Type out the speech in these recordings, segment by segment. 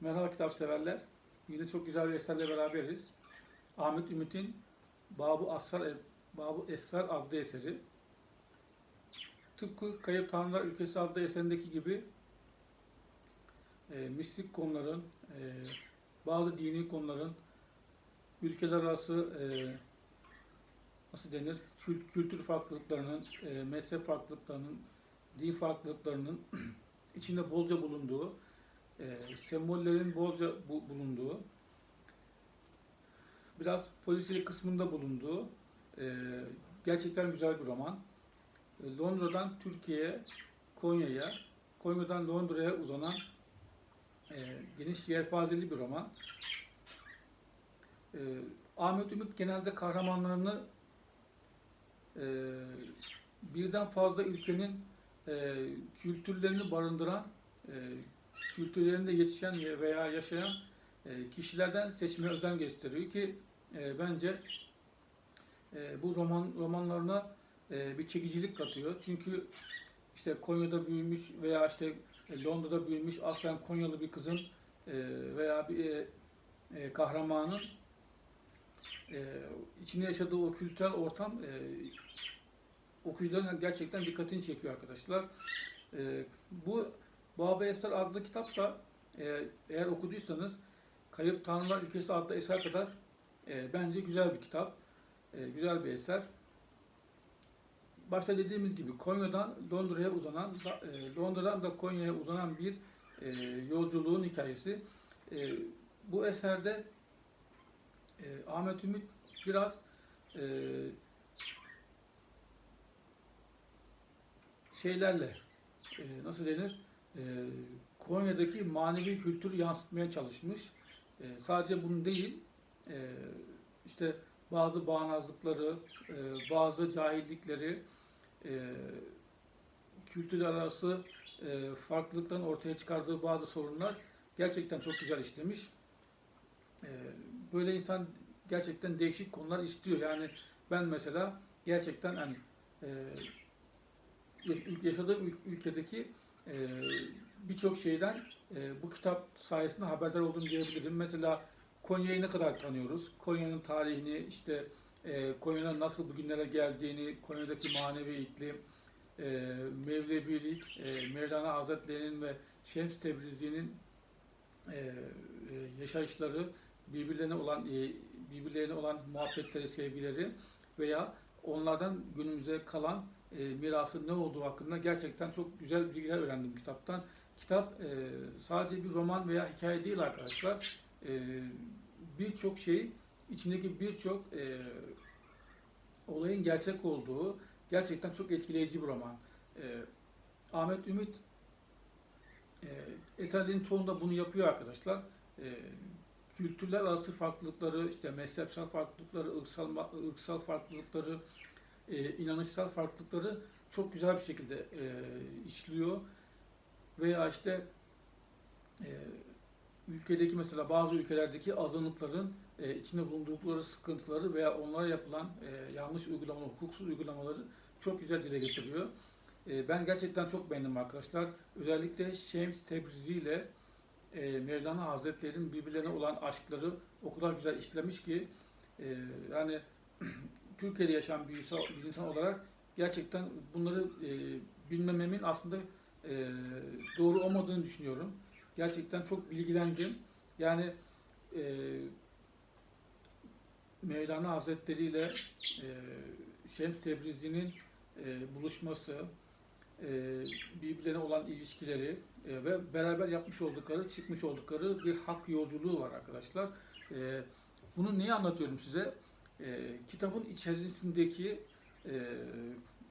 Merhaba kitap severler. Yine çok güzel bir eserle beraberiz. Ahmet Ümit'in Babu Asrar Babu Esrar adlı eseri. Tıpkı Kayıp Tanrılar Ülkesi adlı eserindeki gibi e, mistik konuların, e, bazı dini konuların ülkeler arası e, nasıl denir? Kül- Kültür farklılıklarının, e, mezhep farklılıklarının, din farklılıklarının içinde bolca bulunduğu, e, sembollerin bolca bu- bulunduğu, biraz polisiye kısmında bulunduğu e, gerçekten güzel bir roman. E, Londra'dan Türkiye'ye, Konya'ya, Konya'dan Londra'ya uzanan e, geniş yelpazeli bir roman. E, Ahmet Ümit genelde kahramanlarını e, birden fazla ülkenin e, kültürlerini barındıran, e, kültürlerinde yetişen veya yaşayan e, kişilerden seçmeye özen gösteriyor ki e, bence e, bu roman romanlarına bir çekicilik katıyor. Çünkü işte Konya'da büyümüş veya işte Londra'da büyümüş aslen Konyalı bir kızın veya bir kahramanın içinde yaşadığı o kültürel ortam okuyucuların gerçekten dikkatini çekiyor arkadaşlar. Bu Baba Eser adlı kitap da e, eğer okuduysanız Kayıp Tanrılar Ülkesi adlı eser kadar e, bence güzel bir kitap. E, güzel bir eser. Başta dediğimiz gibi Konya'dan Londra'ya uzanan, e, Londra'dan da Konya'ya uzanan bir e, yolculuğun hikayesi. E, bu eserde e, Ahmet Ümit biraz e, şeylerle e, nasıl denir? E, Konya'daki manevi kültürü yansıtmaya çalışmış. E, sadece bunu değil, e, işte bazı bağnazlıkları, e, bazı cahillikleri, e, kültürler arası e, farklılıkların ortaya çıkardığı bazı sorunlar gerçekten çok güzel işlemiş. E, böyle insan gerçekten değişik konular istiyor. Yani ben mesela gerçekten hani e, yaş- yaşadığım ül- ülkedeki e, birçok şeyden e, bu kitap sayesinde haberdar oldum diyebilirim. Mesela Konya'yı ne kadar tanıyoruz? Konya'nın tarihini, işte e, Konya'nın nasıl bugünlere geldiğini, Konya'daki manevi iklim, e, Mevlevilik, e, Mevlana Hazretleri'nin ve Şems Tebrizi'nin e, e, yaşayışları, birbirlerine olan e, birbirlerine olan muhabbetleri, sevgileri veya onlardan günümüze kalan e, mirası ne olduğu hakkında gerçekten çok güzel bilgiler öğrendim kitaptan. Kitap e, sadece bir roman veya hikaye değil arkadaşlar. E, birçok şey, içindeki birçok e, olayın gerçek olduğu gerçekten çok etkileyici bir roman. E, Ahmet Ümit e, eserlerin çoğunda bunu yapıyor arkadaşlar. E, kültürler arası farklılıkları, işte mezhepsel farklılıkları, ırksal, ırksal farklılıkları, e, inanışsal farklılıkları çok güzel bir şekilde e, işliyor. Veya işte e, ülkedeki mesela bazı ülkelerdeki azınlıkların e, içinde bulundukları sıkıntıları veya onlara yapılan e, yanlış uygulamalar, hukuksuz uygulamaları çok güzel dile getiriyor. E, ben gerçekten çok beğendim arkadaşlar. Özellikle Şems Tebrizi ile e, Mevlana Hazretleri'nin birbirlerine olan aşkları o kadar güzel işlemiş ki e, yani Türkiye'de yaşayan bir insan, bir insan olarak gerçekten bunları e, bilmememin aslında e, doğru olmadığını düşünüyorum. Gerçekten çok bilgilendim. Yani e, Mevlana Hazretleri ile e, Şems Tebrizi'nin e, buluşması, e, birbirlerine olan ilişkileri e, ve beraber yapmış oldukları, çıkmış oldukları bir hak yolculuğu var arkadaşlar. E, bunu niye anlatıyorum size? E, kitabın içerisindeki e,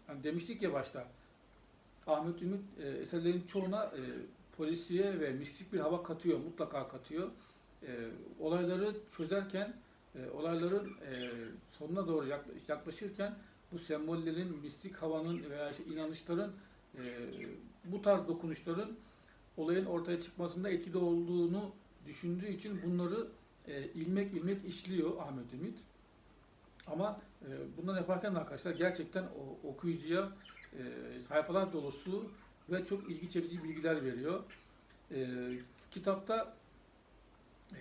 hani demiştik ya başta Ahmet Ümit e, eserlerin çoğuna e, polisiye ve mistik bir hava katıyor, mutlaka katıyor. E, olayları çözerken, e, olayların e, sonuna doğru yakla- yaklaşırken bu sembollerin, mistik havanın veya işte inanışların e, bu tarz dokunuşların olayın ortaya çıkmasında etkili olduğunu düşündüğü için bunları e, ilmek ilmek işliyor Ahmet Ümit. Ama e, bunları yaparken de arkadaşlar gerçekten o okuyucuya e, sayfalar dolusu ve çok ilgi çekici bilgiler veriyor. E, kitapta e,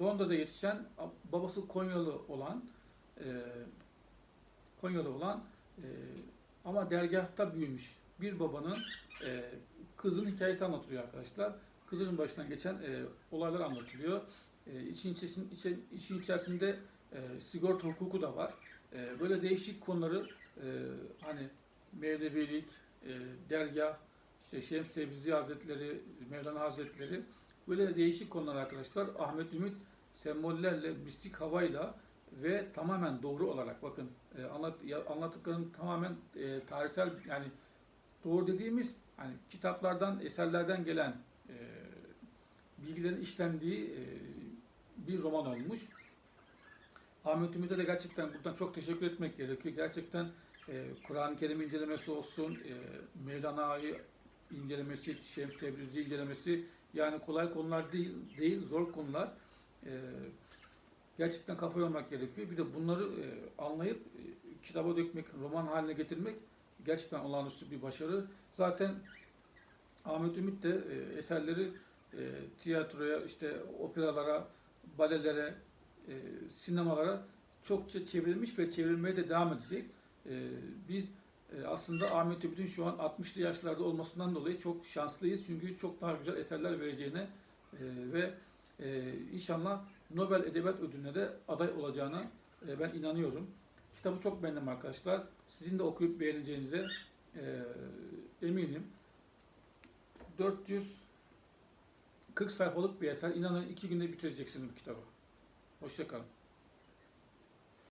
Londra'da yetişen babası Konyalı olan e, Konyalı olan e, ama dergahta büyümüş bir babanın e, kızın hikayesi anlatılıyor arkadaşlar. Kızın başından geçen e, olaylar anlatılıyor. E, için, içerisinde, içe- işin içerisinde e, sigorta hukuku da var. E, böyle değişik konuları e, hani Mevlevilik, e, dergah, işte Şems Sebzi Hazretleri, Mevlana Hazretleri böyle değişik konular arkadaşlar. Ahmet Ümit sembollerle, mistik havayla ve tamamen doğru olarak bakın e, anlat, ya- tamamen e, tarihsel yani doğru dediğimiz hani kitaplardan, eserlerden gelen e, bilgilerin işlendiği e, bir roman olmuş. Ahmet Ümit'e de gerçekten buradan çok teşekkür etmek gerekiyor. Gerçekten e, Kur'an-ı Kerim incelemesi olsun, e, Mevlana'yı incelemesi, Şems Tebrizi incelemesi yani kolay konular değil, değil zor konular. E, gerçekten kafa yormak gerekiyor. Bir de bunları e, anlayıp e, kitaba dökmek, roman haline getirmek gerçekten olağanüstü bir başarı. Zaten Ahmet Ümit de e, eserleri e, tiyatroya, işte operalara, balelere, e, sinemalara çokça çevrilmiş ve çevrilmeye de devam edecek. E, biz e, aslında Ahmet Ümit'in şu an 60'lı yaşlarda olmasından dolayı çok şanslıyız. Çünkü çok daha güzel eserler vereceğine e, ve e, inşallah Nobel Edebiyat Ödülü'ne de aday olacağına e, ben inanıyorum. Kitabı çok beğendim arkadaşlar. Sizin de okuyup beğeneceğinize e, eminim. 440 sayfalık bir eser. İnanın iki günde bitireceksiniz bu kitabı. Hoşçakalın.